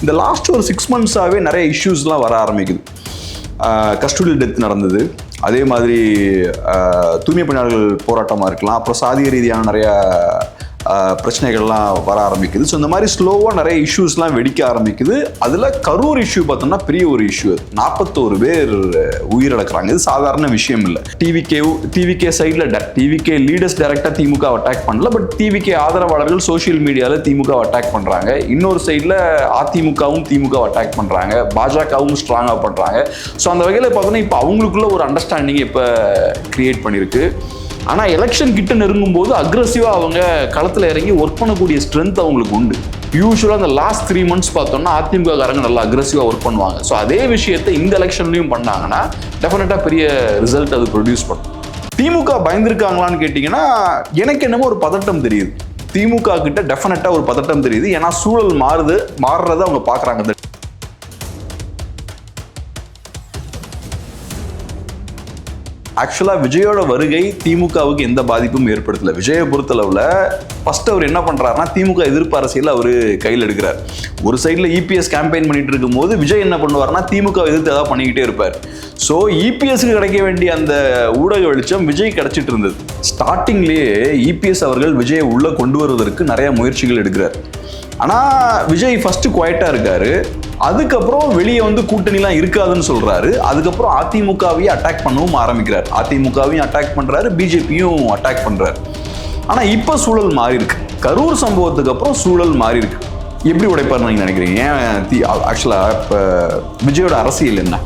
இந்த லாஸ்ட் ஒரு சிக்ஸ் மந்த்ஸாகவே நிறைய இஷ்யூஸ்லாம் வர ஆரம்பிக்குது. கஸ்டோடியல் டெத் நடந்தது. அதே மாதிரி தூய்மை பணியாளர்கள் போராட்டமாக இருக்கலாம். அப்புறம் சாதிய ரீதியான நிறையா பிரச்சனைகள்லாம் வர ஆரம்பிக்குது. ஸோ இந்த மாதிரி ஸ்லோவாக நிறைய இஷ்யூஸ்லாம் வெடிக்க ஆரம்பிக்குது. அதில் கரூர் இஷ்யூ பார்த்தோம்னா பெரிய ஒரு இஷ்யூ நாற்பத்தோரு பேர் உயிரிழக்கிறாங்க. இது சாதாரண விஷயம் இல்லை. டிவிகே டிவிகே சைடில் டிவிகே லீடர்ஸ் டைரக்டாக திமுக அட்டாக் பண்ணல. பட் டிவிகே ஆதரவாளர்கள் சோஷியல் மீடியாவில் திமுக அட்டாக் பண்ணுறாங்க இன்னொரு சைடில் அதிமுகவும் திமுக அட்டாக் பண்ணுறாங்க பாஜகவும் ஸ்ட்ராங்காக பண்ணுறாங்க ஸோ அந்த வகையில் பார்த்தோன்னா இப்போ அவங்களுக்குள்ள ஒரு அண்டர்ஸ்டாண்டிங் இப்போ கிரியேட் பண்ணியிருக்கு ஆனால் எலெக்ஷன் கிட்ட நெருங்கும் போது அக்ரஸிவாக அவங்க களத்தில் இறங்கி ஒர்க் பண்ணக்கூடிய ஸ்ட்ரென்த் அவங்களுக்கு உண்டு. யூஸ்வலாக அந்த லாஸ்ட் த்ரீ மந்த்ஸ் பார்த்தோம்னா அதிமுக காரங்க நல்லா அக்ரஸிவாக ஒர்க் பண்ணுவாங்க. ஸோ அதே விஷயத்தை இந்த எலெக்ஷன்லையும் பண்ணாங்கன்னா டெஃபினட்டாக பெரிய ரிசல்ட் அது ப்ரொடியூஸ் பண்ணும். திமுக பயந்துருக்காங்களான்னு கேட்டிங்கன்னா எனக்கு என்னமோ ஒரு பதட்டம் தெரியுது. திமுக கிட்ட டெஃபினட்டாக ஒரு பதட்டம் தெரியுது. ஏன்னா சூழல் மாறுது மாறுறதை அவங்க பார்க்குறாங்க. ஆக்சுவலாக விஜயோட வருகை திமுகவுக்கு எந்த பாதிப்பும் ஏற்படுத்தலை. விஜயை பொறுத்தளவில் ஃபர்ஸ்ட் அவர் என்ன பண்ணுறாருன்னா திமுக எதிர்ப்பு அரசியல் அவர் கையில் எடுக்கிறார். ஒரு சைடில் இபிஎஸ் கேம்பெயின் பண்ணிட்டு இருக்கும்போது விஜய் என்ன பண்ணுவார்னா திமுக எதிர்த்து ஏதாவது பண்ணிக்கிட்டே இருப்பார். ஸோ இபிஎஸ்க்கு கிடைக்க வேண்டிய அந்த ஊடக வெளிச்சம் விஜய் கிடச்சிட்டு இருந்தது. ஸ்டார்டிங்லேயே இபிஎஸ் அவர்கள் விஜயை உள்ளே கொண்டு வருவதற்கு நிறைய முயற்சிகள் எடுக்கிறார். ஆனால் விஜய் ஃபஸ்ட்டு குவைட்டாக இருக்காரு. அதுக்கப்புறம் வெளியே வந்து கூட்டணிலாம் இருக்காதுன்னு சொல்கிறாரு அதுக்கப்புறம் அதிமுகவையும் அட்டாக் பண்ணவும் ஆரம்பிக்கிறார். அதிமுகவையும் அட்டாக் பண்ணுறாரு பிஜேபியும் அட்டாக் பண்ணுறாரு ஆனால் இப்போ சூழல் மாறி இருக்கு கரூர் சம்பவத்துக்கு அப்புறம் சூழல் மாறி இருக்கு எப்படி உடைப்பார் நீங்கள் நினைக்கிறீங்க? ஏன் ஆக்சுவலாக இப்போ விஜயோட அரசியல் என்ன?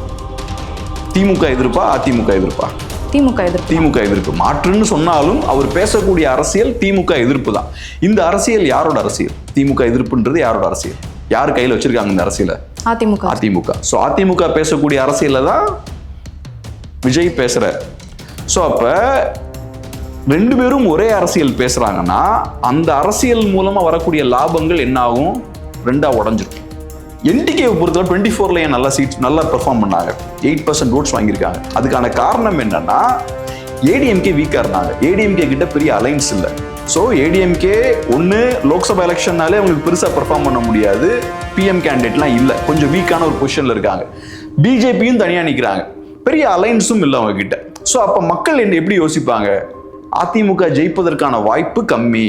திமுக எதிர்ப்பா அதிமுக எதிர்ப்பா? திமுக எதிர்ப்பு திமுக எதிர்ப்பு. மாற்றுன்னு சொன்னாலும் அவர் பேசக்கூடிய அரசியல் திமுக எதிர்ப்பு தான். இந்த அரசியல் யாரோட அரசியல்? திமுக எதிர்ப்புன்றது யாரோட அரசியல்? யார் கையில் வச்சிருக்காங்க இந்த அரசியலை? அதிமுக. அதிமுக. ஸோ அதிமுக பேசக்கூடிய அரசியல தான் விஜய் பேசுறார் ஸோ அப்ப ரெண்டு பேரும் ஒரே அரசியல் பேசுறாங்கன்னா அந்த அரசியல் மூலமா வரக்கூடிய லாபங்கள் என்ன ஆகும்? ரெண்டா உடஞ்சிரும் என்டிகேவை பொறுத்தவரை டுவெண்ட்டி ஃபோர்ல நல்லா சீட்ஸ் நல்லா பெர்ஃபார்ம் பண்ணாங்க? எயிட் பர்சன்ட் ஓட்ஸ் வாங்கியிருக்காங்க. அதுக்கான காரணம் என்னன்னா ஏடிஎம்கே வீக்காக இருந்தாங்க. ஏடிஎம்கே கிட்ட பெரிய அலைன்ஸ் இல்லை. ஸோ ஏடிஎம்கே ஒன்று லோக்சபா எலெக்ஷன்னாலே அவங்களுக்கு பெருசாக பெர்ஃபார்ம் பண்ண முடியாது. பிஎம் கேண்டிடேட்லாம் இல்லை. கொஞ்சம் வீக்கான ஒரு பொசிஷனில் இருக்காங்க. பிஜேபியும் தனியாக நிற்கிறாங்க பெரிய அலைன்ஸும் இல்லை அவங்க கிட்ட ஸோ அப்போ மக்கள் என்ன எப்படி யோசிப்பாங்க? அதிமுக ஜெயிப்பதற்கான வாய்ப்பு கம்மி.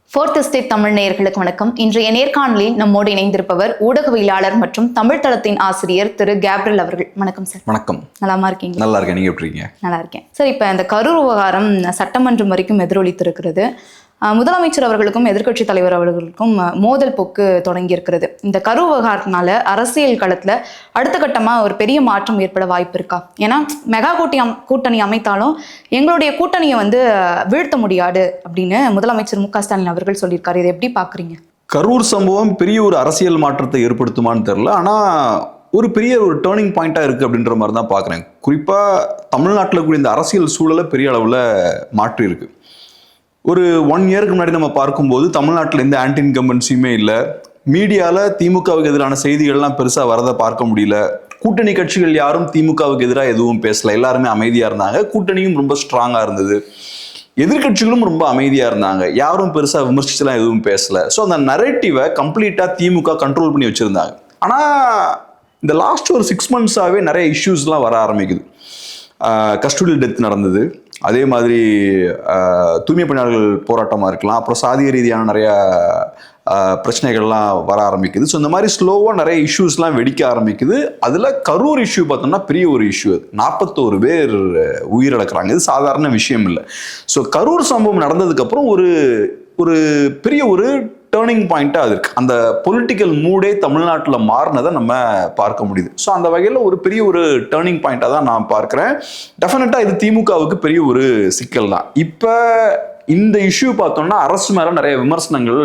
ஃபோர்த் எஸ்டேட் தமிழ் நேயர்களுக்கு வணக்கம். இன்றைய நேர்காணலில் நம்மோடு இணைந்திருப்பவர் ஊடகவியலாளர் மற்றும் தமிழ் தளத்தின் ஆசிரியர் திரு கேப்ரியல் அவர்கள். வணக்கம் சார். வணக்கம். நலமா இருக்கீங்க நல்லா இருக்கேன். நீங்க எப்படி இருக்கீங்க? நல்லா இருக்கேன். சார் இப்போ இந்த கரூர் விவகாரம் சட்டமன்றம் வரைக்கும் எதிரொலித்திருக்கிறது. முதலமைச்சர் அவர்களுக்கும் எதிர்க்கட்சி தலைவர் அவர்களுக்கும் மோதல் போக்கு தொடங்கி இருக்கிறது இந்த கரு விவகாரத்தினால அரசியல் களத்துல அடுத்த கட்டமா ஒரு பெரிய மாற்றம் ஏற்பட வாய்ப்பு இருக்கா? ஏன்னா மெகா கூட்டி கூட்டணி அமைத்தாலும் எங்களுடைய கூட்டணியை வந்து வீழ்த்த முடியாது அப்படின்னு முதலமைச்சர் மு ஸ்டாலின் அவர்கள் சொல்லியிருக்காரு. இதை எப்படி பாக்குறீங்க? கரூர் சம்பவம் பெரிய ஒரு அரசியல் மாற்றத்தை ஏற்படுத்துமான்னு தெரில ஆனால் ஒரு பெரிய ஒரு டேர்னிங் பாயிண்ட்டாக இருக்குது அப்படின்ற மாதிரி தான் பார்க்குறேன் குறிப்பாக தமிழ்நாட்டில் கூடிய இந்த அரசியல் சூழலை பெரிய அளவில் மாற்றி இருக்கு ஒரு ஒன் இயருக்கு முன்னாடி நம்ம பார்க்கும்போது தமிழ்நாட்டில் எந்த ஆன்டி இன்கம்பன்சியுமே இல்லை. மீடியாவில் திமுகவுக்கு எதிரான செய்திகள்லாம் பெருசாக வரதை பார்க்க முடியல. கூட்டணி கட்சிகள் யாரும் திமுகவுக்கு எதிராக எதுவும் பேசல. எல்லாருமே அமைதியாக இருந்தாங்க. கூட்டணியும் ரொம்ப ஸ்ட்ராங்காக இருந்தது. எதிர்க்கட்சிகளும் ரொம்ப அமைதியாக இருந்தாங்க. யாரும் பெருசாக விமர்சிச்சுலாம் எதுவும் பேசலை. ஸோ அந்த நரேட்டிவை கம்ப்ளீட்டாக திமுக கண்ட்ரோல் பண்ணி வச்சுருந்தாங்க. ஆனால் இந்த லாஸ்ட் ஒரு சிக்ஸ் மந்த்ஸாகவே நிறைய இஷ்யூஸ்லாம் வர ஆரம்பிக்குது. கஸ்டோடியல் டெத் நடந்தது. அதே மாதிரி தூய்மை பணியாளர்கள் போராட்டமாக இருக்கலாம். அப்புறம் சாதிய ரீதியான நிறைய பிரச்சனைகள்லாம் வர ஆரம்பிக்குது. ஸோ இந்த மாதிரி ஸ்லோவாக நிறைய இஷ்யூஸ்லாம் வெடிக்க ஆரம்பிக்குது. அதில் கரூர் இஷ்யூ பார்த்தோம்னா பெரிய ஒரு இஷ்யூ அது. நாற்பத்தோரு பேர் உயிரிழக்கிறாங்க. இது சாதாரண விஷயம் இல்லை. ஸோ கரூர் சம்பவம் நடந்ததுக்கப்புறம் ஒரு ஒரு பெரிய ஒரு டேர்னிங் பாயிண்ட்டாக அது இருக்கு. அந்த பொலிட்டிக்கல் மூடே தமிழ்நாட்டில் மாறினதை நம்ம பார்க்க முடியுது. ஸோ அந்த வகையில் ஒரு பெரிய ஒரு டேர்னிங் பாயிண்ட்டாக தான் நான் பார்க்குறேன். டெஃபினட்டாக இது திமுகவுக்கு பெரிய ஒரு சிக்கல் தான். இப்போ இந்த இஷ்யூ பார்த்தோம்னா அரசு மேலே நிறைய விமர்சனங்கள்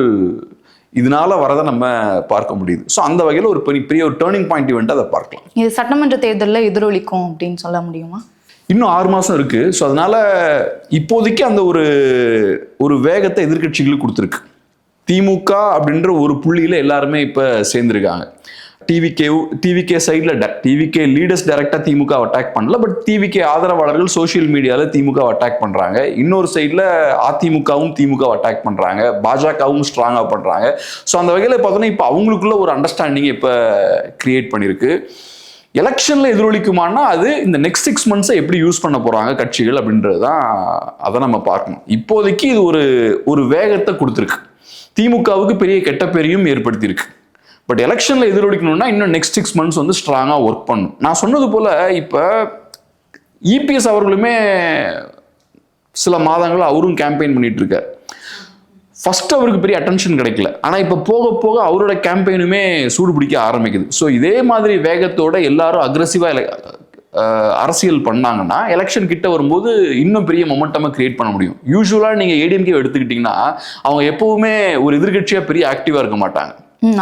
இதனால வரதை நம்ம பார்க்க முடியுது. ஸோ அந்த வகையில் ஒரு பெரிய பெரிய ஒரு டேர்னிங் பாயிண்ட் இவெண்ட் அதை பார்க்கலாம். இது சட்டமன்ற தேர்தலில் எதிரொலிக்கும் அப்படின்னு சொல்ல முடியுமா? இன்னும் ஆறு மாசம் இருக்கு. ஸோ அதனால இப்போதைக்கு அந்த ஒரு ஒரு வேகத்தை எதிர்க்கட்சிகளுக்கு கொடுத்துருக்கு. திமுக அப்படின்ற ஒரு புள்ளியில எல்லாருமே இப்ப சேர்ந்திருக்காங்க. டிவிகே டிவிகே சைடில் டிவிகே லீடர்ஸ் டைரக்டாக திமுக அட்டாக் பண்ணல பட் டிவிகே ஆதரவாளர்கள் சோஷியல் மீடியாவில் திமுக அட்டாக் பண்ணுறாங்க இன்னொரு சைடில் அதிமுகவும் திமுக அட்டாக் பண்ணுறாங்க பாஜகவும் ஸ்ட்ராங்காக பண்ணுறாங்க ஸோ அந்த வகையில் பார்த்தோன்னா இப்போ அவங்களுக்குள்ள ஒரு அண்டர்ஸ்டாண்டிங் இப்போ கிரியேட் பண்ணியிருக்கு எலெக்ஷன்ல எதிரொலிக்குமானா அது இந்த நெக்ஸ்ட் சிக்ஸ் மந்த்ஸை எப்படி யூஸ் பண்ண போறாங்க கட்சிகள் அப்படின்றது தான் அதை நம்ம பார்க்கணும். இப்போதைக்கு இது ஒரு ஒரு வேகத்தை கொடுத்துருக்கு. திமுகவுக்கு பெரிய கெட்ட பெரியும் ஏற்படுத்தியிருக்கு. பட் எலெக்ஷனில் எதிரொலிக்கணும்னா இன்னும் நெக்ஸ்ட் சிக்ஸ் மந்த்ஸ் வந்து ஸ்ட்ராங்காக ஒர்க் பண்ணும். நான் சொன்னது போல் இப்போ இபிஎஸ் அவர்களுமே சில மாதங்கள் அவரும் கேம்பெயின் பண்ணிட்டு இருக்கார் ஃபர்ஸ்ட் அவருக்கு பெரிய அட்டென்ஷன் கிடைக்கல. ஆனால் இப்போ போக போக அவரோட கேம்பெயினுமே சூடு பிடிக்க ஆரம்பிக்குது. ஸோ இதே மாதிரி வேகத்தோட எல்லாரும் அக்ரஸிவாக அரசியல் பண்ணாங்கன்னா எலெக்ஷன் கிட்ட வரும்போது இன்னும் பெரிய மொமெண்டமாக கிரியேட் பண்ண முடியும். யூஸ்வலாக நீங்கள் ஏடிஎம்கே எடுத்துக்கிட்டிங்கன்னா அவங்க எப்பவுமே ஒரு எதிர்கட்சியாக பெரிய ஆக்டிவாக இருக்க மாட்டாங்க.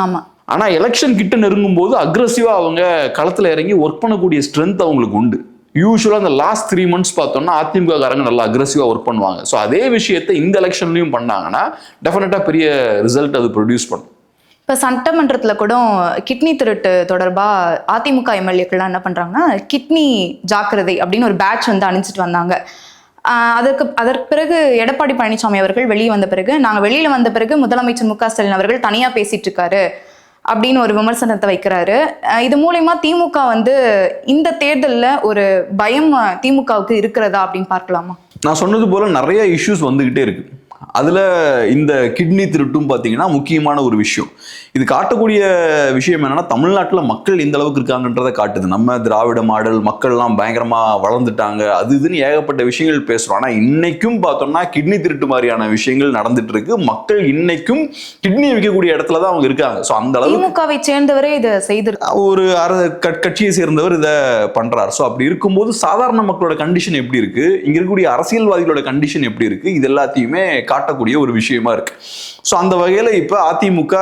ஆமாம் ஆனால் எலெக்ஷன் கிட்ட நெருங்கும் போது அக்ரஸிவாக அவங்க களத்தில் இறங்கி ஒர்க் பண்ணக்கூடிய ஸ்ட்ரென்த் அவங்களுக்கு உண்டு. யூஸ்வலாக அந்த லாஸ்ட் த்ரீ மந்த்ஸ் பார்த்தோம்னா அதிமுக காரங்க நல்லா அக்ரஸிவாக ஒர்க் பண்ணுவாங்க. ஸோ அதே விஷயத்தை இந்த எலெக்ஷன்லையும் பண்ணாங்கன்னா டெஃபினட்டாக பெரிய ரிசல்ட் அது ப்ரொடியூஸ் பண்ணும். இப்போ சட்டமன்றத்தில் கூட கிட்னி திருட்டு தொடர்பாக அதிமுக எம்எல்ஏக்கள்லாம் என்ன பண்ணுறாங்கன்னா கிட்னி ஜாக்கிரதை அப்படின்னு ஒரு பேட்ச் வந்து அணிஞ்சிட்டு வந்தாங்க. அதற்கு அதற்கு பிறகு எடப்பாடி பழனிசாமி அவர்கள் வெளியே வந்த பிறகு நாங்கள் வெளியில் வந்த பிறகு முதலமைச்சர் மு க ஸ்டாலின் அவர்கள் தனியாக பேசிட்டு இருக்காரு அப்படின்னு ஒரு விமர்சனத்தை வைக்கிறாரு. இது மூலயமா திமுக வந்து இந்த தேர்தலில் ஒரு பயம் திமுகவுக்கு இருக்கிறதா அப்படின்னு பார்க்கலாமா? நான் சொன்னது போல நிறைய இஷ்யூஸ் வந்துகிட்டே இருக்கு. அதுல இந்த கிட்னி திருட்டும் பார்த்தீங்கன்னா முக்கியமான ஒரு விஷயம். இது காட்டக்கூடிய விஷயம் என்னன்னா தமிழ்நாட்டில் மக்கள் எந்த அளவுக்கு இருக்காங்கன்றதை காட்டுது. நம்ம திராவிட மாடல் மக்கள்லாம் பயங்கரமா வளர்ந்துட்டாங்க. அது இதுன்னு ஏகப்பட்ட விஷயங்கள் பேசுறோம். ஆனா இன்னைக்கும் பார்த்தோம்னா கிட்னி திருட்டு மாதிரியான விஷயங்கள் நடந்துட்டு இருக்கு மக்கள் இன்னைக்கும் கிட்னி விற்கக்கூடிய இடத்துல தான் அவங்க இருக்காங்க. ஸோ அந்த அளவுக்கு திமுகவை சேர்ந்தவரே இதை செய்திருக்காங்க ஒரு கட்சியை சேர்ந்தவர் இதை பண்றார். ஸோ அப்படி இருக்கும்போது சாதாரண மக்களோட கண்டிஷன் எப்படி இருக்கு? இங்க இருக்கக்கூடிய அரசியல்வாதிகளோட கண்டிஷன் எப்படி இருக்கு? இது எல்லாத்தையுமே காட்டக்கூடிய ஒரு விஷயமா இருக்கு. ஸோ அந்த வகையில இப்ப அதிமுக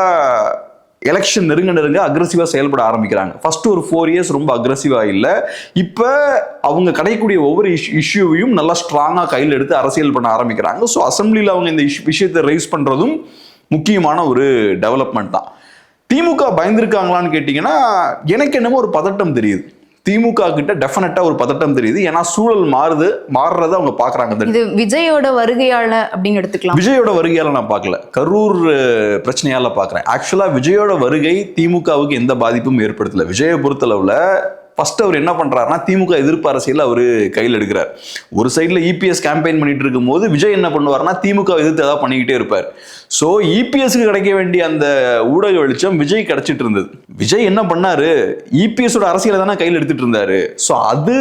எலெக்ஷன் நெருங்க நெருங்க அக்ரஸிவாக செயல்பட ஆரம்பிக்கிறாங்க. ஃபர்ஸ்ட் ஒரு ஃபோர் இயர்ஸ் ரொம்ப அக்ரஸிவாக இல்லை. இப்ப அவங்க கிடைக்கக்கூடிய ஒவ்வொரு இஷ்யூவையும் நல்லா ஸ்ட்ராங்காக கையில் எடுத்து அரசியல் பண்ண ஆரம்பிக்கிறாங்க. ஸோ அசம்பிளியில் அவங்க இந்த issue- விஷயத்தை ரைஸ் பண்றதும் முக்கியமான ஒரு டெவலப்மெண்ட் தான். திமுக பயந்துருக்காங்களான்னு கேட்டிங்கன்னா எனக்கு என்னமோ ஒரு பதட்டம் தெரியுது. திமுக கிட்ட டெஃபினட்டா ஒரு பதட்டம் தெரியுது. ஏன்னா சூழல் மாறுது மாறுறத அவங்க பாக்குறாங்க இது விஜயோட வருகையால அப்படின்னு எடுத்துக்கலாம். விஜயோட வருகையால நான் பார்க்கல கரூர் பிரச்சனையால பார்க்குறேன் ஆக்சுவலா விஜயோட வருகை திமுகவுக்கு எந்த பாதிப்பும் ஏற்படுத்தல. விஜயை பொறுத்தளவுல ஃபர்ஸ்ட் அவர் என்ன பண்றாருன்னா திமுக எதிர்ப்பு அரசியல் அவர் கையில் எடுக்கிறார். ஒரு சைடுல இபிஎஸ் கேம்பெயின் பண்ணிட்டு இருக்கும்போது விஜய் என்ன பண்ணுவார்னா திமுக எதிர்த்து ஏதாவது பண்ணிக்கிட்டே இருப்பார். ஸோ இபிஎஸ்க்கு கிடைக்க வேண்டிய அந்த ஊடக வெளிச்சம் விஜய் கிடைச்சிட்டு இருந்தது. விஜய் என்ன பண்ணாரு? இபிஎஸோட அரசியலை தானே கையில் எடுத்துட்டு இருந்தாரு. ஸோ அது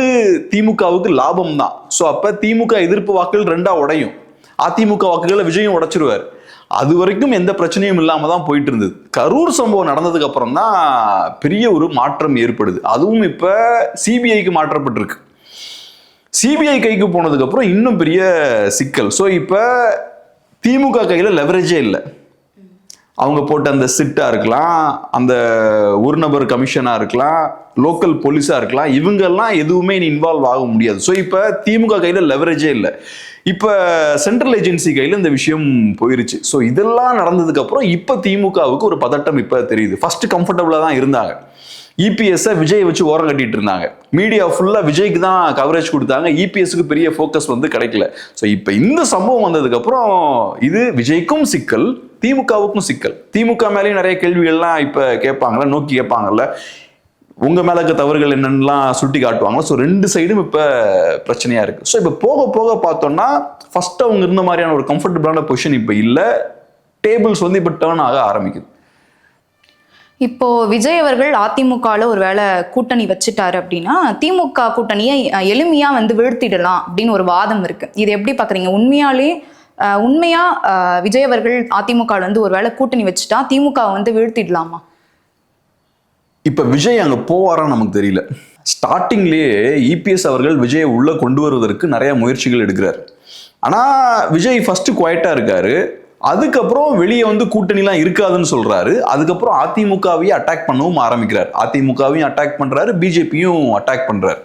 திமுகவுக்கு லாபம் தான். ஸோ அப்போ திமுக எதிர்ப்பு வாக்குகள் ரெண்டா உடையும். அதிமுக வாக்குகளை விஜயும் உடைச்சிருவார். அது வரைக்கும் எந்த பிரச்சனையும் இல்லாம தான் போயிட்டு இருந்தது. கரூர் சம்பவம் நடந்ததுக்கு அப்புறம் தான் பெரிய ஒரு மாற்றம் ஏற்படுது. அதுவும் இப்ப சிபிஐக்கு மாற்றப்பட்டிருக்கு. சிபிஐ கைக்கு போனதுக்கு அப்புறம் இன்னும் பெரிய சிக்கல். ஸோ இப்போ திமுக கையில் லெவரேஜே இல்லை. அவங்க போட்ட அந்த சிட்டாக இருக்கலாம் அந்த ஒரு நபர் கமிஷனாக இருக்கலாம் லோக்கல் போலீஸாக இருக்கலாம் இவங்கெல்லாம் எதுவுமே நீ இன்வால்வ் ஆக முடியாது. ஸோ இப்போ திமுக கையில் லெவரேஜே இல்லை. இப்போ சென்ட்ரல் ஏஜென்சி கையில் இந்த விஷயம் போயிருச்சு. ஸோ இதெல்லாம் நடந்ததுக்கப்புறம் இப்போ திமுகவுக்கு ஒரு பதட்டம் இப்போ தெரியுது. ஃபஸ்ட்டு கம்ஃபர்டபுளாக தான் இருந்தாங்க. இபிஎஸ்ஸை விஜய் வச்சு ஓரம் கட்டிட்டு இருந்தாங்க. மீடியா ஃபுல்லாக விஜய்க்கு தான் கவரேஜ் கொடுத்தாங்க. இபிஎஸ்க்கு பெரிய ஃபோக்கஸ் வந்து கிடைக்கல. ஸோ இப்போ இந்த சம்பவம் வந்ததுக்கப்புறம் இது விஜய்க்கும் சிக்கல் திமுகவுக்கும் சிக்கல். திமுக மேலேயும் நிறைய கேள்விகள்லாம் இப்போ கேட்பாங்கல்ல நோக்கி கேட்பாங்கல்ல. உங்க மேல இருக்க தவறுகள் என்னென்னலாம் சுட்டி காட்டுவாங்க ஸோ ரெண்டு சைடும் இப்போ பிரச்சனையா இருக்கு. ஸோ இப்போ போக போக பார்த்தோம்னா ஃபர்ஸ்ட் அவங்க இருந்த மாதிரியான ஒரு கம்ஃபர்டபுளான பொசிஷன் இப்போ இல்லை. டேபிள்ஸ் வந்து இப்போ டேர்ன் ஆக ஆரம்பிக்குது. இப்போ விஜய் அவர்கள் அதிமுகவில் ஒரு வேளை கூட்டணி வச்சுட்டாரு அப்படின்னா திமுக கூட்டணியை எளிமையாக வந்து வீழ்த்திடலாம் அப்படின்னு ஒரு வாதம் இருக்கு. இது எப்படி பார்க்குறீங்க உண்மையாலே உண்மையாக உண்மையா விஜய் அவர்கள் அதிமுக வந்து ஒரு வேளை கூட்டணி வச்சுட்டா திமுக வந்து வீழ்த்திடலாமா? இப்போ விஜய் அங்கே போவாரான்னு நமக்கு தெரியல. ஸ்டார்டிங்லேயே இபிஎஸ் அவர்கள் விஜயை உள்ளே கொண்டு வருவதற்கு நிறைய முயற்சிகள் எடுக்கிறார். ஆனால் விஜய் ஃபஸ்ட்டு குவாய்ட்டாக இருக்காரு. அதுக்கப்புறம் வெளியே வந்து கூட்டணிலாம் இருக்காதுன்னு சொல்றாரு. அதுக்கப்புறம் அதிமுகவையும் அட்டாக் பண்ணவும் ஆரம்பிக்கிறார். அதிமுகவையும் அட்டாக் பண்றாரு பிஜேபியும் அட்டாக் பண்றாரு.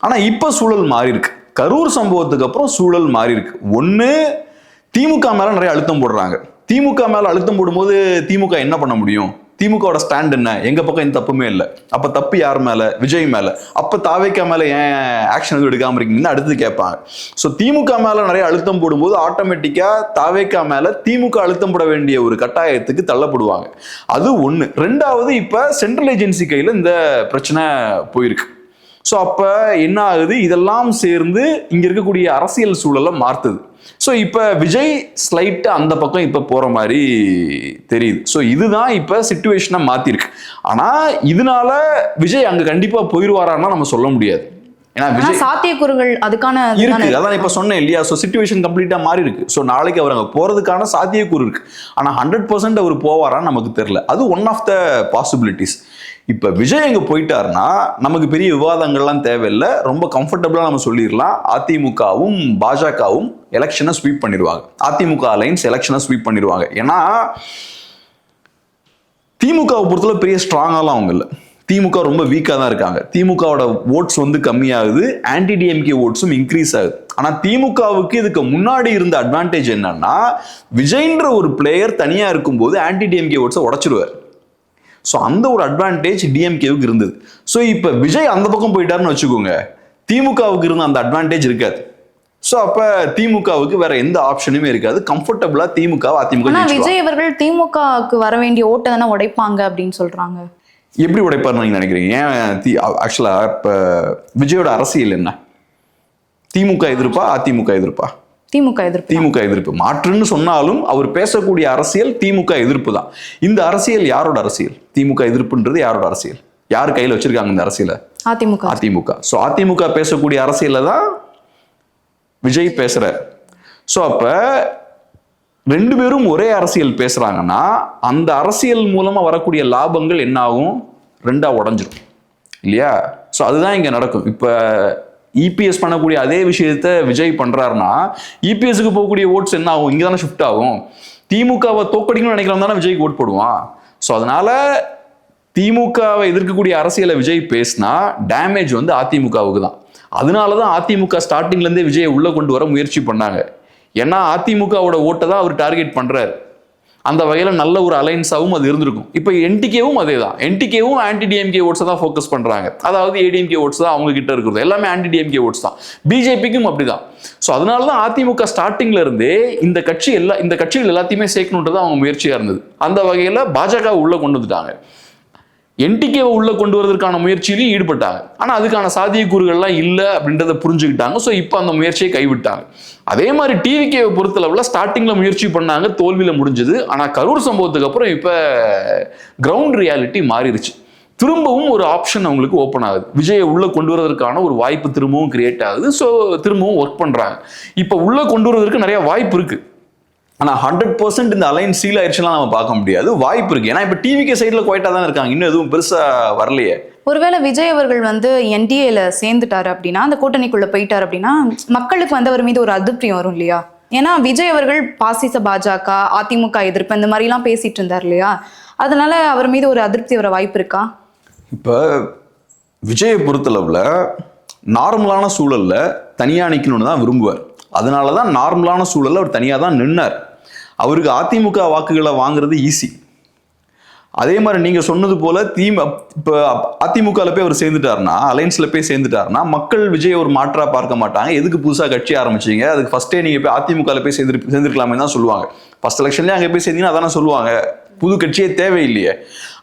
ஆனா இப்ப சூழல் மாறி இருக்கு கரூர் சம்பவத்துக்கு அப்புறம் சூழல் மாறி இருக்கு ஒண்ணு திமுக மேல நிறைய அழுத்தம் போடுறாங்க. திமுக மேல அழுத்தம் போடும்போது திமுக என்ன பண்ண முடியும்? திமுகவோட ஸ்டாண்ட் என்ன? எங்க பக்கம் எந்த தப்புமே இல்லை. அப்ப தப்பு யார் மேல? விஜய் மேல. அப்ப தாவேக்கா மேல ஏன் ஆக்ஷன் எதுவும் எடுக்காம இருக்கீங்கன்னு அடுத்து கேட்பாங்க. ஸோ திமுக மேல நிறைய அழுத்தம் போடும்போது ஆட்டோமேட்டிக்கா தாவேக்கா மேல திமுக அழுத்தம் போட வேண்டிய ஒரு கட்டாயத்துக்கு தள்ளப்படுவாங்க. அது ஒண்ணு. ரெண்டாவது இப்ப சென்ட்ரல் ஏஜென்சி கையில இந்த பிரச்சனை போயிருக்கு. ஸோ அப்போ என்ன ஆகுது? இதெல்லாம் சேர்ந்து இங்கே இருக்கக்கூடிய அரசியல் சூழலை மாற்றுது ஸோ இப்போ விஜய் ஸ்லைட்டாக அந்த பக்கம் இப்போ போகிற மாதிரி தெரியுது. ஸோ இதுதான் இப்போ சுச்சுவேஷனை மாற்றிருக்கு ஆனால் இதனால விஜய் அங்கே கண்டிப்பாக போயிடுவாரான்னா நம்ம சொல்ல முடியாது. ஏன்னா விஜய் சாத்தியக்கூறுகள் அதுக்கான இருக்கு. இருக்கு. அதான் இப்ப சொன்னேன் இல்லையா? ஸோ சுச்சுவேஷன் கம்ப்ளீட்டா மாறி இருக்கு. ஸோ நாளைக்கு அவர் அங்க போறதுக்கான சாத்தியக்கூறு இருக்கு. ஆனா ஹண்ட்ரட் பர்சன்ட் அவர் போவாரான்னு நமக்கு தெரியல. அது ஒன் ஆஃப் த பாசிபிலிட்டிஸ் இப்போ விஜய் அங்கே போயிட்டாருன்னா நமக்கு பெரிய விவாதங்கள்லாம் தேவையில்லை. ரொம்ப கம்ஃபர்டபுளாக நம்ம சொல்லிடலாம். அதிமுகவும் பாஜகவும் எலெக்ஷனை ஸ்வீப் பண்ணிடுவாங்க. அதிமுக அலைன்ஸ் எலெக்ஷனை ஸ்வீப் பண்ணிடுவாங்க. ஏன்னா திமுகவை பொறுத்தவரை பெரிய ஸ்ட்ராங்காலாம் அவங்க இல்லை. திமுக ரொம்ப வீக்காக தான் இருக்காங்க. திமுகவோட ஓட்ஸ் வந்து கம்மியாகுது. ஆன்டி டிஎம்கே ஓட்ஸும் இன்க்ரீஸ் ஆகுது. ஆனால் திமுகவுக்கு இதுக்கு முன்னாடி இருந்த அட்வான்டேஜ் என்னன்னா விஜய்ன்ற ஒரு பிளேயர் தனியாக இருக்கும்போது ஆன்டி டிஎம்கே ஓட்ஸை உடச்சிருவார். ஸோ அந்த ஒரு அட்வான்டேஜ் டிஎம்கேவுக்கு இருந்தது. ஸோ இப்போ விஜய் அந்த பக்கம் போயிட்டாருன்னு வச்சுக்கோங்க. திமுகவுக்கு இருந்த அந்த அட்வான்டேஜ் இருக்காது. ஸோ அப்போ திமுகவுக்கு வேற எந்த ஆப்ஷனுமே இருக்காது. கம்ஃபர்டபுளாக திமுக அதிமுக. விஜய் அவர்கள் திமுகவுக்கு வர வேண்டிய ஓட்டை தானே உடைப்பாங்க அப்படின்னு சொல்றாங்க. எப்படி உடைப்பார்னு நீங்க நினைக்கிறீங்க? ஏன் தி ஆக்சுவலா இப்ப விஜயோட அரசியல் என்ன? திமுக எதிர்ப்பா அதிமுக எதிர்ப்பா? திமுக எதிர்ப்பு திமுக எதிர்ப்பு. மாற்றுன்னு சொன்னாலும் அவர் பேசக்கூடிய அரசியல் திமுக எதிர்ப்பு தான். இந்த அரசியல் யாரோட அரசியல்? திமுக எதிர்ப்புன்றது யாரோட அரசியல்? யார் கையில வச்சிருக்காங்க இந்த அரசியலை? அதிமுக. அதிமுக. ஸோ அதிமுக பேசக்கூடிய அரசியல தான் விஜய் பேசுறார் ஸோ அப்ப ரெண்டு பேரும் ஒரே அரசியல் பேசுறாங்கன்னா அந்த அரசியல் மூலமா வரக்கூடிய லாபங்கள் என்ன ஆகும்? ரெண்டா உடஞ்சிரும். இல்லையா? ஸோ அதுதான் இங்க நடக்கும். இப்ப இபிஎஸ் பண்ணக்கூடிய அதே விஷயத்த விஜய் பண்றாருன்னா இபிஎஸ்க்கு போகக்கூடிய ஓட்ஸ் என்ன ஆகும்? இங்கே தானே ஷிஃப்ட் ஆகும். திமுகவை தோக்கடிக்கணும்னு நினைக்கிறவன் தானே விஜய்க்கு ஓட் போடுவான். ஸோ அதனால திமுகவை எதிர்க்கக்கூடிய அரசியலை விஜய் பேசினா டேமேஜ் வந்து அதிமுகவுக்கு தான். அதனால தான் அதிமுக ஸ்டார்டிங்லேருந்தே விஜயை உள்ளே கொண்டு வர முயற்சி பண்ணாங்க. ஏன்னா அதிமுகவோட ஓட்டை தான் அவர் டார்கெட் பண்ணுறாரு அந்த வகையில் நல்ல ஒரு அலைன்ஸாகவும் அது இருந்திருக்கும். இப்போ என்டிகேவும் அதே தான் என்டிகேவும் ஆன்டி டிஎம்கே ஓட்ஸை தான் ஃபோக்கஸ் பண்ணுறாங்க அதாவது ஏடிஎம்கே ஓட்ஸ் தான் அவங்க கிட்ட இருக்கிறது. எல்லாமே ஆன்டி டிஎம்கே ஓட்ஸ் தான். பிஜேபிக்கும் அப்படிதான். ஸோ அதனால தான் அதிமுக ஸ்டார்டிங்ல இருந்தே இந்த கட்சி எல்லா இந்த கட்சிகள் எல்லாத்தையுமே சேர்க்கணுன்றது அவங்க முயற்சியாக இருந்தது. அந்த வகையில் பாஜக உள்ளே கொண்டு வந்துட்டாங்க. என்டிகேவை உள்ளே கொண்டு வரதுக்கான முயற்சியிலையும் ஈடுபட்டாங்க. ஆனால் அதுக்கான சாத்தியக்கூறுகள்லாம் இல்லை அப்படின்றத புரிஞ்சுக்கிட்டாங்க. ஸோ இப்போ அந்த முயற்சியை கைவிட்டாங்க. அதே மாதிரி டிவிகேவை பொறுத்தளவில் ஸ்டார்டிங்கில் முயற்சி பண்ணாங்க. தோல்வியில் முடிஞ்சது. ஆனால் கரூர் சம்பவத்துக்கு அப்புறம் இப்போ கிரவுண்ட் ரியாலிட்டி மாறிடுச்சு. திரும்பவும் ஒரு ஆப்ஷன் அவங்களுக்கு ஓப்பன் ஆகுது. விஜயை உள்ளே கொண்டு வரதற்கான ஒரு வாய்ப்பு திரும்பவும் கிரியேட் ஆகுது. ஸோ திரும்பவும் ஒர்க் பண்ணுறாங்க இப்போ உள்ளே கொண்டு வரதற்கு நிறையா வாய்ப்பு இருக்குது ஆனால் ஹண்ட்ரட் பர்சன்ட் இந்த அலைன் சீல் ஆயிடுச்சுலாம் நம்ம பார்க்க முடியாது. வாய்ப்பு இருக்கு. ஏன்னா இப்போ டிவிகே சைடில் குவைட்டாக தான் இருக்காங்க. இன்னும் எதுவும் பெருசாக வரலையே. ஒருவேளை விஜய் அவர்கள் வந்து என்டிஏல சேர்ந்துட்டாரு அப்படின்னா அந்த கூட்டணிக்குள்ள போயிட்டாரு அப்படின்னா மக்களுக்கு வந்து அவர் மீது ஒரு அதிருப்தி வரும் இல்லையா? ஏன்னா விஜய் அவர்கள் பாசிச பாஜக அதிமுக எதிர்ப்பு இந்த மாதிரிலாம் பேசிட்டு இருந்தார் இல்லையா? அதனால அவர் மீது ஒரு அதிருப்தி வர வாய்ப்பு இருக்கா? இப்போ விஜயை பொறுத்தளவில் நார்மலான சூழல்ல தனியாக நிற்கணும்னு தான் விரும்புவார். அதனால தான் நார்மலான சூழல்ல அவர் தனியாக தான் நின்னார். அவருக்கு அதிமுக வாக்குகளை வாங்குறது ஈஸி அதே மாதிரி நீங்க சொன்னது போல தீம இப்போ அதிமுகவில் போய் அவர் சேர்ந்துட்டாருன்னா அலையன்ஸில் போய் சேர்ந்துட்டாருன்னா மக்கள் விஜய் ஒரு மாற்றாக பார்க்க மாட்டாங்க. எதுக்கு புதுசாக கட்சி ஆரம்பிச்சீங்க? அதுக்கு ஃபஸ்ட்டே நீங்கள் போய் அதிமுகவில் போய் சேர்ந்து சேர்ந்துருக்கலாமே தான் சொல்லுவாங்க. ஃபர்ஸ்ட் எலெக்ஷன்லேயே அங்கே போய் சேர்ந்தீங்கன்னா அதானே சொல்லுவாங்க. புது கட்சியே தேவையில்லையே.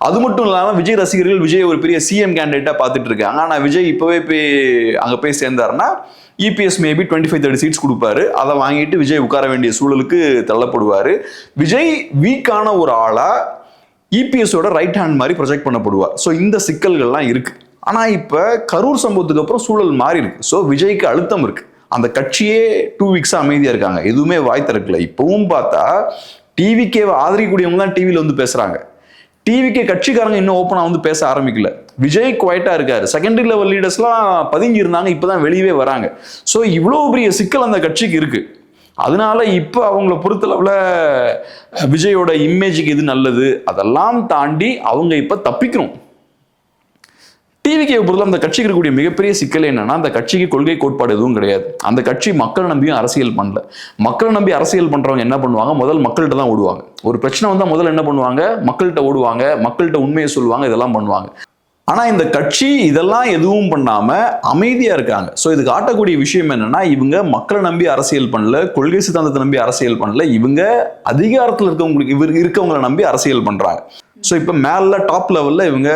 அது மட்டும் இல்லாமல் விஜய் ரசிகர்கள் விஜய் ஒரு பெரிய சிஎம் கேண்டிடேட்டாக பார்த்துட்டு இருக்காங்க. ஆனால் விஜய் இப்போவே போய் அங்கே போய் சேர்ந்தாருன்னா EPS maybe twenty five thirty seats கொடுப்பாரு. அதை வாங்கிட்டு விஜய் உட்கார வேண்டிய சூழலுக்கு தள்ளப்படுவார். விஜய் வீக்கான ஒரு ஆளாக இபிஎஸோட ரைட் ஹேண்ட் மாதிரி ப்ரொஜெக்ட் பண்ணப்படுவார் ஸோ இந்த சிக்கல்கள்லாம் இருக்கு. ஆனால் இப்போ கரூர் சம்பவத்துக்கு அப்புறம் சூழல் மாறி இருக்கு. ஸோ விஜய்க்கு அழுத்தம் இருக்கு. அந்த கட்சியே டூ வீக்ஸாக அமைதியாக இருக்காங்க. எதுவுமே வாய் திறக்கல. இப்பவும் பார்த்தா டிவிக்கே ஆதரிக்கக்கூடியவங்க தான் டிவியில் வந்து பேசுகிறாங்க டிவிக்கே கட்சிக்காரங்க இன்னும் ஓப்பனாக வந்து பேச ஆரம்பிக்கல. விஜய் குவைட்டாக இருக்காரு. செகண்டரி லெவல் லீடர்ஸ்லாம் பதுங்கி இருந்தாங்க. இப்போ தான் வெளியவே வராங்க. ஸோ இவ்வளோ பெரிய சிக்கல் அந்த கட்சிக்கு இருக்குது அதனால இப்போ அவங்கள பொறுத்தளவில் விஜயோட இமேஜுக்கு எது நல்லது. அதெல்லாம் தாண்டி அவங்க இப்போ தப்பிக்கணும். டிவிக்கு பொறுத்தல அந்த கட்சிக்கு இருக்கக்கூடிய மிகப்பெரிய சிக்கல் என்னன்னா அந்த கட்சிக்கு கொள்கை கோட்பாடு எதுவும் கிடையாது. அந்த கட்சி மக்களை நம்பியும் அரசியல் பண்ணல. மக்களை நம்பி அரசியல் பண்றவங்க என்ன பண்ணுவாங்க? முதல் மக்கள்கிட்ட தான் ஓடுவாங்க. ஒரு பிரச்சனை வந்தால் முதல்ல என்ன பண்ணுவாங்க? மக்கள்கிட்ட ஓடுவாங்க. மக்கள்கிட்ட உண்மையை சொல்லுவாங்க. இதெல்லாம் பண்ணுவாங்க. ஆனால் இந்த கட்சி இதெல்லாம் எதுவும் பண்ணாமல் அமைதியாக இருக்காங்க. ஸோ இது காட்டக்கூடிய விஷயம் என்னென்னா இவங்க மக்களை நம்பி அரசியல் பண்ணல கொள்கை சித்தாந்தத்தை நம்பி அரசியல் பண்ணல இவங்க அதிகாரத்தில் இருக்கவங்களுக்கு இவர் இருக்கவங்களை நம்பி அரசியல் பண்ணுறாங்க ஸோ இப்போ மேலே டாப் லெவலில் இவங்க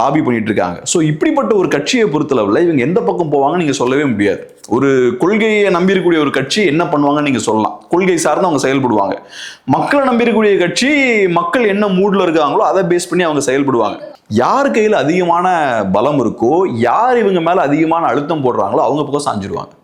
லாபி பண்ணிட்டு இருக்காங்க. ஸோ இப்படிப்பட்ட ஒரு கட்சியை பொறுத்தளவில் இவங்க எந்த பக்கம் போவாங்கன்னு நீங்கள் சொல்லவே முடியாது. ஒரு கொள்கையை நம்பியிருக்கக்கூடிய ஒரு கட்சி என்ன பண்ணுவாங்கன்னு நீங்கள் சொல்லலாம். கொள்கை சார்ந்து அவங்க செயல்படுவாங்க. மக்களை நம்பியிருக்கக்கூடிய கட்சி மக்கள் என்ன மூடில் இருக்காங்களோ அதை பேஸ் பண்ணி அவங்க செயல்படுவாங்க. யார் கையில் அதிகமான பலம் இருக்கோ யார் இவங்க மேலே அதிகமான அழுத்தம் போடுறாங்களோ அவங்க பக்கம் சாஞ்சிருவாங்க.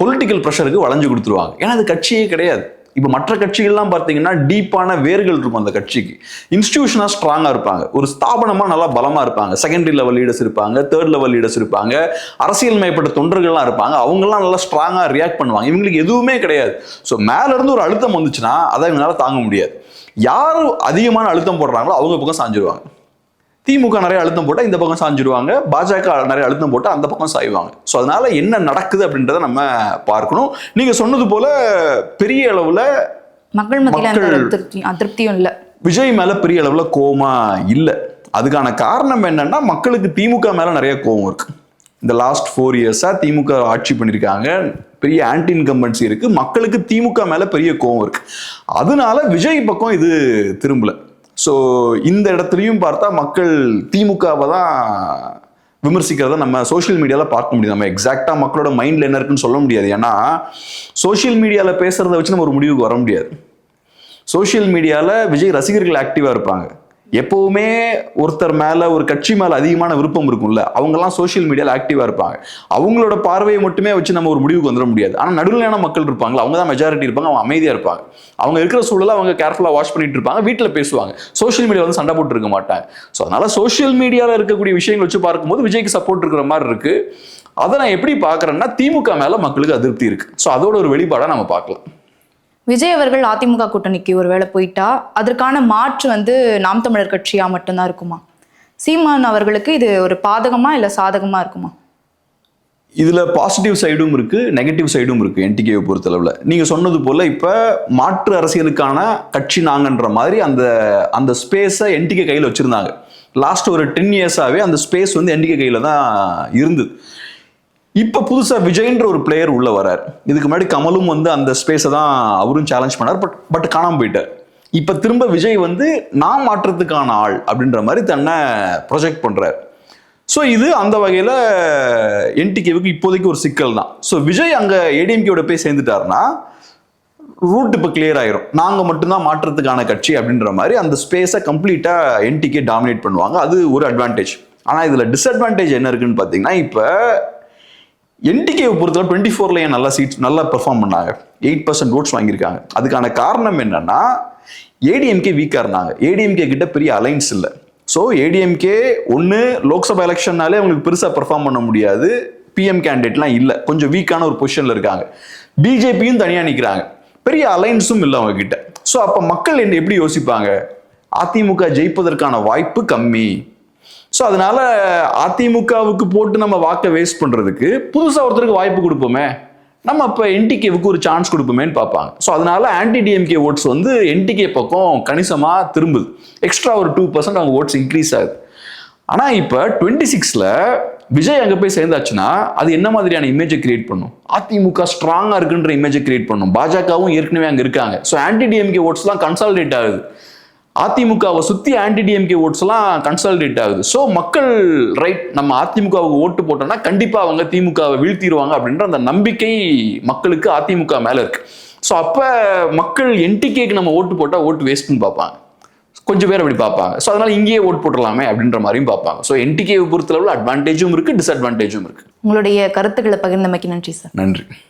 பொலிட்டிக்கல் ப்ரெஷருக்கு வளைஞ்சு கொடுத்துருவாங்க. ஏன்னா அது கட்சியே கிடையாது. இப்போ மற்ற கட்சிகள்லாம் பார்த்தீங்கன்னா டீப்பான வேர்கள் இருக்கும் அந்த கட்சிக்கு. இன்ஸ்டியூஷனாக ஸ்ட்ராங்காக இருப்பாங்க. ஒரு ஸ்தாபனமாக நல்லா பலமாக இருப்பாங்க. செகண்டரி லெவல் லீடர்ஸ் இருப்பாங்க தேர்ட் லெவல் லீடர்ஸ் இருப்பாங்க. அரசியல் மயப்பட்ட தொண்டர்கள்லாம் இருப்பாங்க. அவங்கெல்லாம் நல்லா ஸ்ட்ராங்காக ரியாக்ட் பண்ணுவாங்க. இவங்களுக்கு எதுவுமே கிடையாது. ஸோ மேலேருந்து ஒரு அழுத்தம் வந்துச்சுன்னா அதை இவங்களால தாங்க முடியாது. யார் அதிகமான அழுத்தம் போடுறாங்களோ அவங்க பக்கம் சாஞ்சிருவாங்க. திமுக நிறைய அழுத்தம் போட்டால் இந்த பக்கம் சாஞ்சிடுவாங்க. பாஜக நிறைய அழுத்தம் போட்டால் அந்த பக்கம் சாய்வாங்க. ஸோ அதனால என்ன நடக்குது அப்படின்றத நம்ம பார்க்கணும். நீங்க சொன்னது போல பெரிய அளவுல மக்கள் மத்தியில அதிருப்தியும் இல்லை. விஜய் மேல பெரிய அளவுல கோவமா இல்லை. அதுக்கான காரணம் என்னன்னா மக்களுக்கு திமுக மேல நிறைய கோவம் இருக்கு. இந்த லாஸ்ட் ஃபோர் இயர்ஸா திமுக ஆட்சி பண்ணியிருக்காங்க பெரிய ஆன்டி இன்கம்பன்சி இருக்கு. மக்களுக்கு திமுக மேல பெரிய கோவம் இருக்கு. அதனால விஜய் பக்கம் இது திரும்பல. ஸோ இந்த இடத்துலையும் பார்த்தா மக்கள் திமுகவை தான் விமர்சிக்கிறத நம்ம சோஷியல் மீடியாவில் பார்க்க முடியும் நம்ம எக்ஸாக்டாக மக்களோட மைண்டில் என்ன இருக்குன்னு சொல்ல முடியாது. ஏன்னா சோஷியல் மீடியாவில் பேசுகிறத வச்சு நம்ம ஒரு முடிவுக்கு வர முடியாது. சோஷியல் மீடியாவில் விஜய் ரசிகர்கள் ஆக்டிவாக இருப்பாங்க. எப்பவுமே ஒருத்தர் மேலே ஒரு கட்சி மேலே அதிகமான விருப்பம் இருக்கும்ல அவங்கெல்லாம் சோஷியல் மீடியாவில் ஆக்டிவாக இருப்பாங்க. அவங்களோட பார்வையை மட்டுமே வச்சு நம்ம ஒரு முடிவுக்கு வந்துட முடியாது. ஆனால் நடுநிலையான மக்கள் இருப்பாங்களா? அவங்க தான் மெஜாரிட்டி இருப்பாங்க அவங்க அமைதியாக இருப்பாங்க. அவங்க இருக்கிற சூழலை அவங்க கேர்ஃபுல்லாக வாஷ் பண்ணிட்டு இருப்பாங்க வீட்டில் பேசுவாங்க. சோஷியல் மீடியா வந்து சண்டை போட்டு இருக்க மாட்டாங்க. ஸோ அதனால சோஷியல் மீடியாவில் இருக்கக்கூடிய விஷயங்கள் வச்சு பார்க்கும்போது விஜய்க்கு சப்போர்ட் இருக்கிற மாதிரி இருக்குது அதை நான் எப்படி பார்க்குறேன்னா திமுக மேலே மக்களுக்கு அதிருப்தி இருக்குது ஸோ அதோட ஒரு வெளிப்பாடாக நம்ம பார்க்கலாம். விஜய் அவர்கள் அதிமுக கூட்டணிக்கு ஒருவேளை போயிட்டா அதற்கான மாற்று வந்து நாம் தமிழர் கட்சியா மட்டும்தான் இருக்குமா? சீமான் அவர்களுக்கு இது ஒரு பாதகமா இல்ல சாதகமா இருக்குமா? இதுல பாசிட்டிவ் சைடும் இருக்கு நெகட்டிவ் சைடும் இருக்கு என்டிகேவை பொறுத்தளவுல. நீங்க சொன்னது போல இப்ப மாற்று அரசியலுக்கான கட்சி நாங்கன்ற மாதிரி அந்த அந்த ஸ்பேஸை என்டிகே கையில் வச்சிருந்தாங்க. லாஸ்ட் ஒரு டென் இயர்ஸாவே அந்த ஸ்பேஸ் வந்து என்டிகே கையில தான் இருந்தது. இப்போ புதுசாக விஜய்ன்ற ஒரு பிளேயர் உள்ளே வரார். இதுக்கு முன்னாடி கமலும் வந்து அந்த ஸ்பேஸை தான் அவரும் சேலஞ்ச் பண்ணார். பட் பட் காணாம போயிட்டார். இப்போ திரும்ப விஜய் வந்து நான் மாற்றத்துக்கான ஆள் அப்படின்ற மாதிரி தன்னை ப்ரொஜெக்ட் பண்ணுறார் ஸோ இது அந்த வகையில் என்டிகேவுக்கு இப்போதைக்கு ஒரு சிக்கல் தான். ஸோ விஜய் அங்கே ஏடிஎம்கேவோட போய் சேர்ந்துட்டாருன்னா ரூட் இப்போ கிளியர் ஆயிரும். நாங்கள் மட்டும்தான் மாற்றத்துக்கான கட்சி அப்படின்ற மாதிரி அந்த ஸ்பேஸை கம்ப்ளீட்டாக என்டிகே டாமினேட் பண்ணுவாங்க. அது ஒரு அட்வான்டேஜ் ஆனால் இதில் டிஸ்அட்வான்டேஜ் என்ன இருக்குன்னு பார்த்தீங்கன்னா இப்போ என்டிகேவை பொறுத்தவரை டுவெண்ட்டி ஃபோர்லேயே ஏன் நல்லா சீட்ஸ் நல்லா பெர்ஃபார்ம் பண்ணாங்க? எயிட் பர்சன்ட் ஓட்ஸ் வாங்கியிருக்காங்க. அதுக்கான காரணம் என்னன்னா ஏடிஎம்கே வீக்காக இருந்தாங்க. ஏடிஎம்கே கிட்ட பெரிய அலைன்ஸ் இல்லை. ஸோ ஏடிஎம்கே ஒன்று லோக்சபா எலெக்ஷன்னாலே அவங்களுக்கு பெருசாக பெர்ஃபார்ம் பண்ண முடியாது. பிஎம் கேண்டிடேட்லாம் இல்லை. கொஞ்சம் வீக்கான ஒரு பொசிஷனில் இருக்காங்க. பிஜேபியும் தனியாக நிற்கிறாங்க பெரிய அலைன்ஸும் இல்லை அவங்க கிட்ட ஸோ அப்போ மக்கள் என்ன எப்படி யோசிப்பாங்க? அதிமுக ஜெயிப்பதற்கான வாய்ப்பு கம்மி. ஸோ அதனால அதிமுகவுக்கு போட்டு நம்ம வாக்கை வேஸ்ட் பண்ணுறதுக்கு புதுசாக ஒருத்தருக்கு வாய்ப்பு கொடுப்போமே. நம்ம இப்போ என்டிகேவுக்கு ஒரு சான்ஸ் கொடுப்போமேன்னு பார்ப்பாங்க. ஸோ அதனால ஆன்டி டிஎம்கே ஓட்ஸ் வந்து என்டிகே பக்கம் கணிசமாக திரும்புது. எக்ஸ்ட்ரா ஒரு டூ பர்சன்ட் அவங்க ஓட்ஸ் இன்க்ரீஸ் ஆகுது. ஆனால் இப்போ டுவெண்ட்டி சிக்ஸில் விஜய் அங்கே போய் சேர்ந்தாச்சுன்னா அது என்ன மாதிரியான இமேஜை கிரியேட் பண்ணும்? அதிமுக ஸ்ட்ராங்காக இருக்குன்ற இமேஜை கிரியேட் பண்ணும். பாஜகவும் ஏற்கனவே அங்கே இருக்காங்க. ஸோ ஆன்டி டிஎம்கே ஓட்ஸ்லாம் கன்சாலிடேட் ஆகுது. அதிமுகவை சுத்தி ஆன்டி டிஎம்கே ஓட்ஸ் எல்லாம் கன்சாலிடேட் ஆகுது. ஸோ மக்கள் ரைட் நம்ம அதிமுகவுக்கு ஓட்டு போட்டோம்னா கண்டிப்பா அவங்க திமுகவை வீழ்த்திடுவாங்க அப்படின்ற அந்த நம்பிக்கை மக்களுக்கு அதிமுக மேல இருக்கு. ஸோ அப்ப மக்கள் என்டிகேக்கு நம்ம ஓட்டு போட்டா ஓட்டு வேஸ்ட்னு பார்ப்பாங்க. கொஞ்சம் பேர் அப்படி பார்ப்பாங்க. ஸோ அதனால இங்கேயே ஓட்டு போட்டுடலாமே அப்படின்ற மாதிரியும் பார்ப்பாங்க. ஸோ என்டிகேவை பொறுத்தளவில் அட்வான்டேஜும் இருக்கு டிஸ்அட்வான்டேஜும் இருக்கு. உங்களுடைய கருத்துக்களை பகிர்ந்தமைக்கு நன்றி சார் நன்றி.